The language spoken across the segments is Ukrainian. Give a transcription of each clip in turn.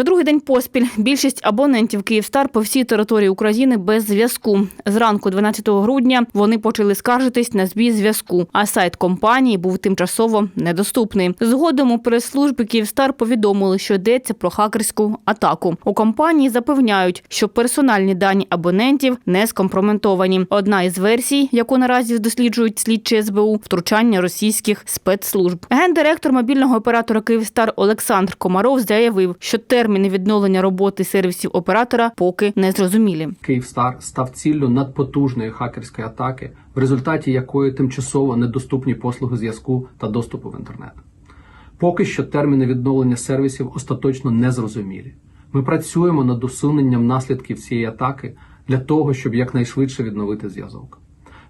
Вже другий день поспіль більшість абонентів Київстар по всій території України без зв'язку. Зранку 12 грудня вони почали скаржитись на збій зв'язку, а сайт компанії був тимчасово недоступний. Згодом у прес-службі Київстар повідомили, що йдеться про хакерську атаку. У компанії запевняють, що персональні дані абонентів не скомпрометовані. Одна із версій, яку наразі досліджують слідчі СБУ, втручання російських спецслужб. Гендиректор мобільного оператора Київстар Олександр Комаров заявив, що терміни відновлення роботи сервісів оператора поки не зрозумілі. Київстар став ціллю надпотужної хакерської атаки, в результаті якої тимчасово недоступні послуги зв'язку та доступу в інтернет. Поки що терміни відновлення сервісів остаточно не зрозумілі. Ми працюємо над усуненням наслідків цієї атаки для того, щоб якнайшвидше відновити зв'язок.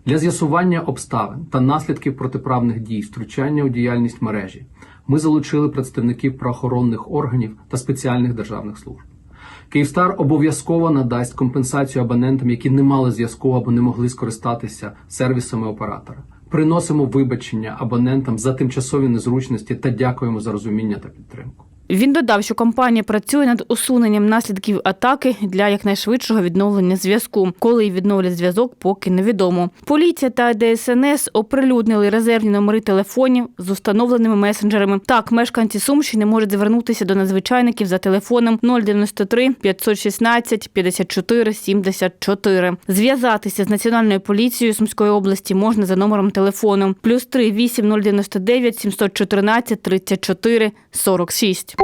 Для з'ясування обставин та наслідків протиправних дій, втручання у діяльність мережі, ми залучили представників правоохоронних органів та спеціальних державних служб. Київстар обов'язково надасть компенсацію абонентам, які не мали зв'язку або не могли скористатися сервісами оператора. Приносимо вибачення абонентам за тимчасові незручності та дякуємо за розуміння та підтримку. Він додав, що компанія працює над усуненням наслідків атаки для якнайшвидшого відновлення зв'язку. Коли відновлять зв'язок, поки невідомо. Поліція та ДСНС оприлюднили резервні номери телефонів з установленими месенджерами. Так, мешканці Сумщини можуть звернутися до надзвичайників за телефоном 093 516 54 74. Зв'язатися з національною поліцією Сумської області можна за номером телефону плюс 3 8099 714 34 46.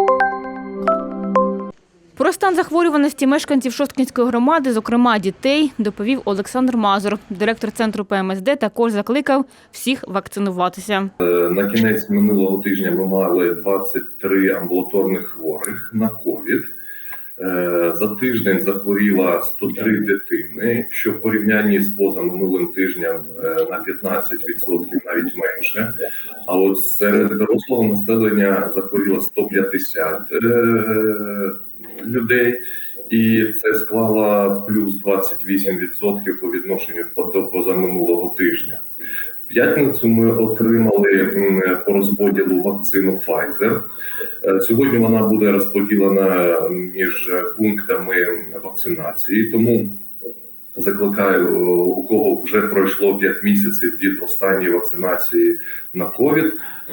Про стан захворюваності мешканців Шосткінської громади, зокрема дітей, доповів Олександр Мазур. Директор центру ПМСД також закликав всіх вакцинуватися. На кінець минулого тижня ми мали 23 амбулаторних хворих на ковід. Е, За тиждень захворіло 103 дитини, що в порівнянні з позаминулим тижнем е, на 15% навіть менше. А от серед дорослого населення захворіло 150 е, людей, і це склало плюс 28% по відношенню до позаминулого тижня. В П'ятницю ми отримали по розподілу вакцину Pfizer. Е, Сьогодні вона буде розподілена між пунктами вакцинації, тому закликаю, е, у кого вже пройшло 5 місяців від останньої вакцинації на ковід,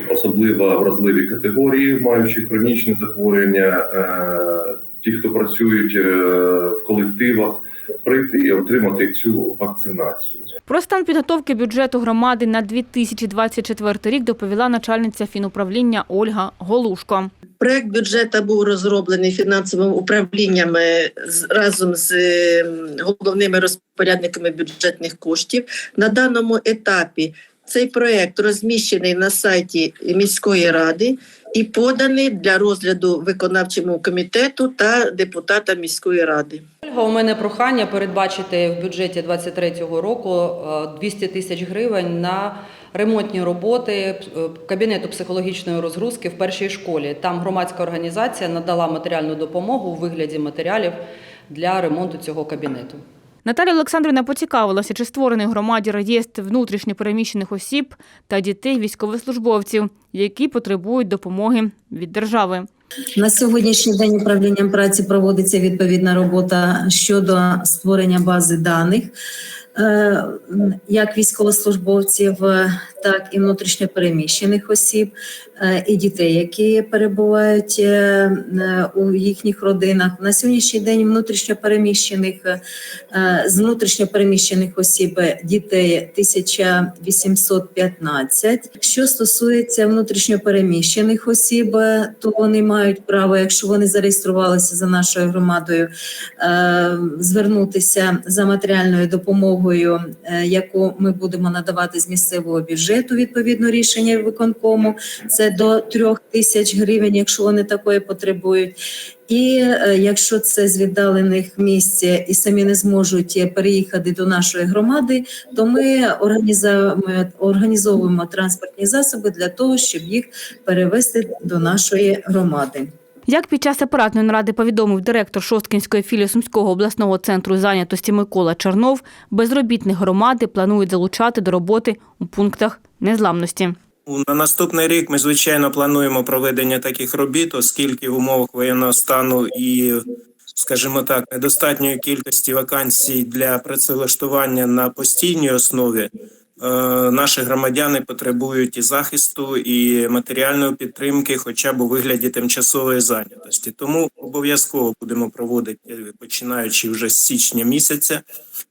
особливо вразливі категорії, маючи хронічні захворювання, е, ті, хто працюють в колективах, прийти і отримати цю вакцинацію. Про стан підготовки бюджету громади на 2024 рік доповіла начальниця фінуправління Ольга Голушко. Проект бюджету був розроблений фінансовим управлінням е, з- разом з е, головними розпорядниками бюджетних коштів. На даному етапі цей проект розміщений на сайті міської ради і поданий для розгляду виконавчому комітету та депутата міської ради. У мене прохання передбачити в бюджеті 2023 року е, 200 тисяч гривень на ремонтні роботи е, кабінету психологічної розгрузки в першій школі. Там громадська організація надала матеріальну допомогу у вигляді матеріалів для ремонту цього кабінету. Наталя Олександрівна поцікавилася, чи створений громаді реєстр внутрішньо переміщених осіб та дітей військовослужбовців, які потребують допомоги від держави. На сьогоднішній день управлінням праці проводиться відповідна робота щодо створення бази даних е, як військовослужбовців, так і внутрішньопереміщених осіб е, і дітей, які перебувають е, е, у їхніх родинах. На сьогоднішній день внутрішньопереміщених з внутрішньопереміщених осіб дітей 1815. Що стосується внутрішньопереміщених осіб, то вони мають право, якщо вони зареєструвалися за нашою громадою, звернутися за матеріальною допомогою, яку ми будемо надавати з місцевого бюджету відповідно рішення виконкому. Це до трьох тисяч гривень, якщо вони такої потребують. І е, якщо це з віддалених місць і самі не зможуть е, переїхати до нашої громади, то ми організовуємо транспортні засоби для того, щоб їх перевести до нашої громади. Як під час апаратної наради повідомив директор Шосткінської філії Сумського обласного центру зайнятості Микола Чернов, безробітних громади планують залучати до роботи у пунктах незламності. На наступний рік ми звичайно плануємо проведення таких робіт, оскільки в умовах воєнного стану і, скажімо так, недостатньої кількості вакансій для працевлаштування на постійній основі. Е, Наші громадяни потребують і захисту, і матеріальної підтримки, хоча б у вигляді тимчасової зайнятості. Тому обов'язково будемо проводити, е, починаючи вже з січня місяця.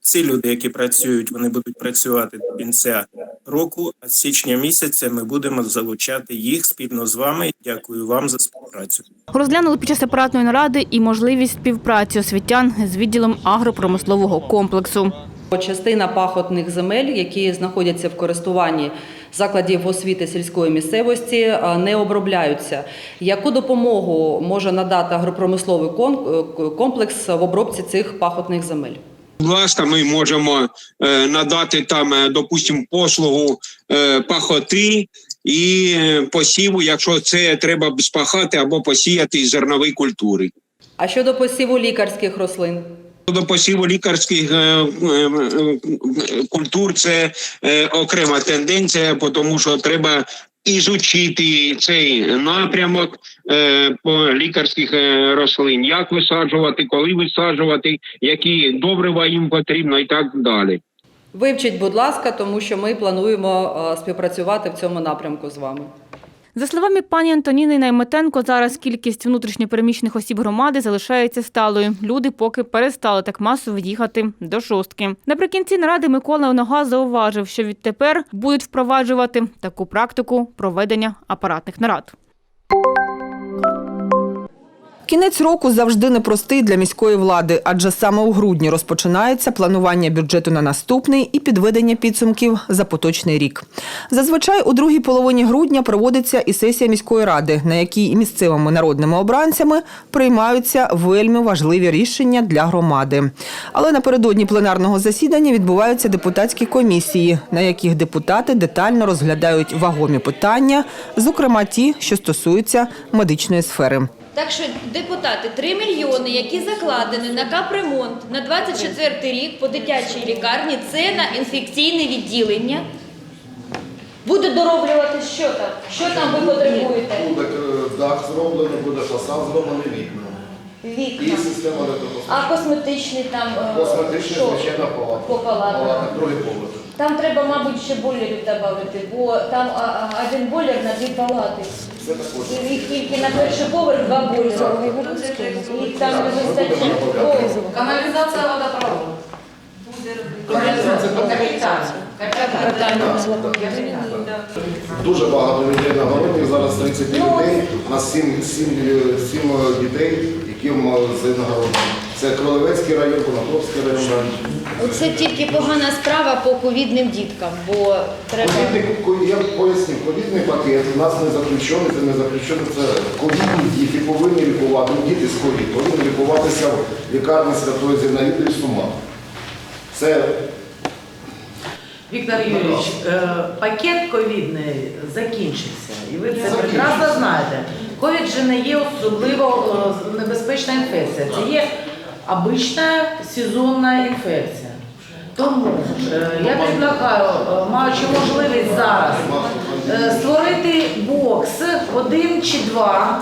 Ці люди, які працюють, вони будуть працювати до кінця року. А з січня місяця ми будемо залучати їх спільно з вами. Дякую вам за співпрацю. Розглянули під час апаратної наради і можливість співпраці освітян з відділом агропромислового комплексу. Частина пахотних земель, які знаходяться в користуванні закладів освіти сільської місцевості, е, не обробляються. Яку допомогу може надати агропромисловий е, комплекс в обробці цих пахотних земель? Ласка, ми можемо е, надати там, допустимо, послугу пахоти і посіву, якщо це треба спахати або посіяти із зернової культури. А щодо посіву лікарських рослин? До посіву лікарських е, е, е, культур це окрема тенденція, тому що треба ізучити цей напрямок по лікарських рослин, як висаджувати, коли висаджувати, які добрива їм потрібно і так далі. Вивчіть, будь ласка, тому що ми плануємо співпрацювати в цьому напрямку з вами. За словами пані Антоніни Найметенко, зараз кількість внутрішньопереміщених осіб громади залишається сталою. Люди поки перестали так масово їхати до шостки. Наприкінці наради Микола Онога зауважив, що відтепер будуть впроваджувати таку практику проведення апаратних нарад. Кінець року завжди непростий для міської влади, адже саме у грудні розпочинається планування бюджету на наступний і підведення підсумків за поточний рік. Зазвичай у другій половині грудня проводиться і сесія міської ради, на якій місцевими народними обранцями приймаються вельми важливі рішення для громади. Але напередодні пленарного засідання відбуваються депутатські комісії, на яких депутати детально розглядають вагомі питання, зокрема ті, що стосуються медичної сфери. Так що, депутати, 3 мільйони, які закладені на капремонт на 24 рік по дитячій лікарні, це на інфекційне відділення. Буде дороблювати що там? Що там ви потребуєте? Буде е, дах зроблений, буде фасад зроблений вікна. І Вікна. система А косметичний там е, Косметичний, що? звичайно, палата. По палатах. Палата, другий поверх. Там треба, мабуть, ще бойлерів додати, бо там а, а, один бойлер на дві палати. Це також. І Їх тільки на перший поверх два бойлери. І там не вистачає. Каналізація водопроводу. Дуже багато людей на городі, зараз 30 людей, у нас 7, 7, 7 дітей, які м- з нагородами. Це Кролевецький район, Конотопський район. Оце тільки погана справа по ковідним діткам, бо треба. Ковідний, я поясню, ковідний пакет у нас не заключений, це не заключений, це ковідні діти повинні лікувати, ну, діти з ковід, повинні лікуватися в лікарні Святої Зінаїди в Сумах. Це Віктор Юрійович, е, пакет ковідний закінчився, і ви це прекрасно знаєте. Ковід же не є особливо е, небезпечна інфекція, це є обична сезонна інфекція. Тому е, я предлагаю, е, маючи можливість зараз, е, створити бокс один чи два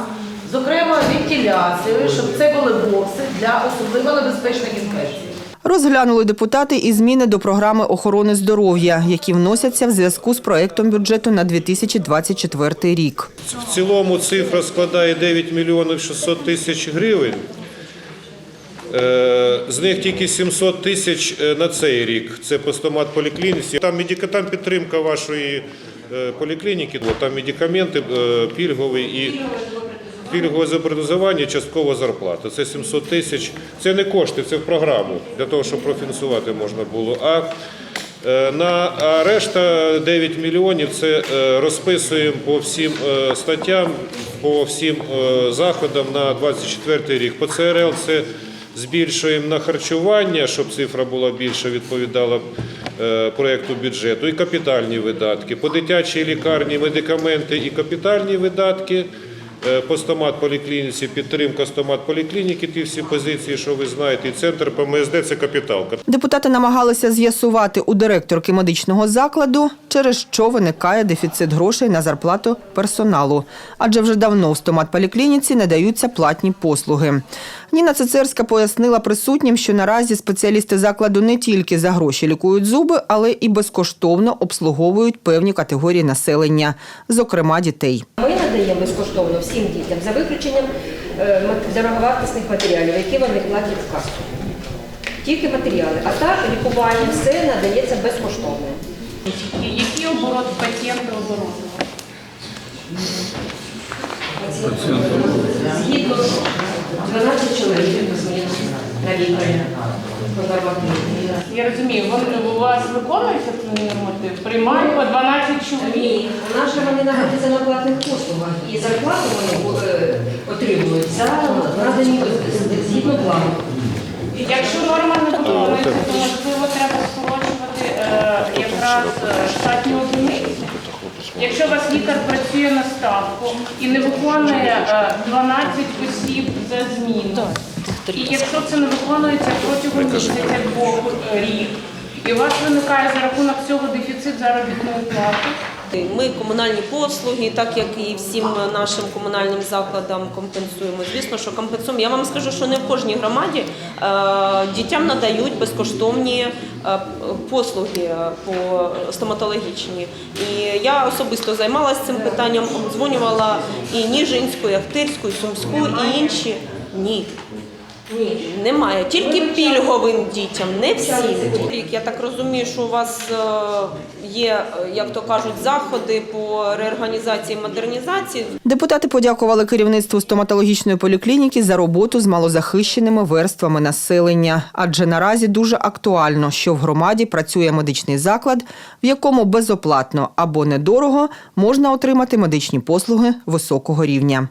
з окремою вентиляцією, щоб це були бокси для особливо небезпечних інфекцій. Розглянули депутати і зміни до програми охорони здоров'я, які вносяться в зв'язку з проектом бюджету на 2024 рік. В цілому цифра складає 9 мільйонів 600 тисяч гривень. Е, З них тільки 700 тисяч е, на цей рік. Це постомат поліклініці. Там, медика- там підтримка вашої е, поліклініки, там медикаменти пільгові і пільгове забронзування, часткова зарплата. Це 700 тисяч. Це не кошти, це в програму для того, щоб профінансувати можна було. А На а решта 9 мільйонів це розписуємо по всім статтям, по всім заходам на 24 рік. По ЦРЛ це збільшуємо на харчування, щоб цифра була більша, відповідала е, проєкту бюджету, і капітальні видатки. По дитячій лікарні медикаменти і капітальні видатки. Е, по стомат-поліклініці, підтримка стомат-поліклініки, ті всі позиції, що ви знаєте, і центр ПМСД – це капіталка. Депутати намагалися з'ясувати у директорки медичного закладу, через що виникає дефіцит грошей на зарплату персоналу. Адже вже давно в стомат-поліклініці надаються платні послуги. Ніна Цицерська пояснила присутнім, що наразі спеціалісти закладу не тільки за гроші лікують зуби, але і безкоштовно обслуговують певні категорії населення, зокрема дітей. Ми надаємо безкоштовно всім дітям за виключенням е, дороговартісних матеріалів, які вони платять в касу. Тільки матеріали. А так лікування все надається безкоштовно. Який оборот пацієнта оборотного? Згідно 12 чоловік на лікаря. Я розумію, вони у вас виконується цей норматив? Приймають по 12 чоловік. Ні, у нас же вони знаходяться на платних послугах. І зарплату вони е, отримують за надані згідно плану. Якщо норма не виконується, то можливо треба скорочувати е, якраз е, штатні одиниці. Якщо у вас лікар працює на ставку і не виконує е, 12 осіб за зміну, і якщо це не виконується протягом місяця двох е, рік, і у вас виникає за рахунок цього дефіцит заробітної плати, Ми комунальні послуги, так як і всім нашим комунальним закладам компенсуємо. Звісно, що компенсуємо. Я вам скажу, що не в кожній громаді е, дітям надають безкоштовні е, послуги по стоматологічні. І я особисто займалася цим питанням, обдзвонювала і Ніжинську, і Ахтирську, і Сумську, і інші. Ні. Ні, немає. Тільки пільговим дітям, не всім. Я так розумію, що у вас е, є, е, як то кажуть, заходи по реорганізації і модернізації. Депутати подякували керівництву стоматологічної поліклініки за роботу з малозахищеними верствами населення. Адже наразі дуже актуально, що в громаді працює медичний заклад, в якому безоплатно або недорого можна отримати медичні послуги високого рівня.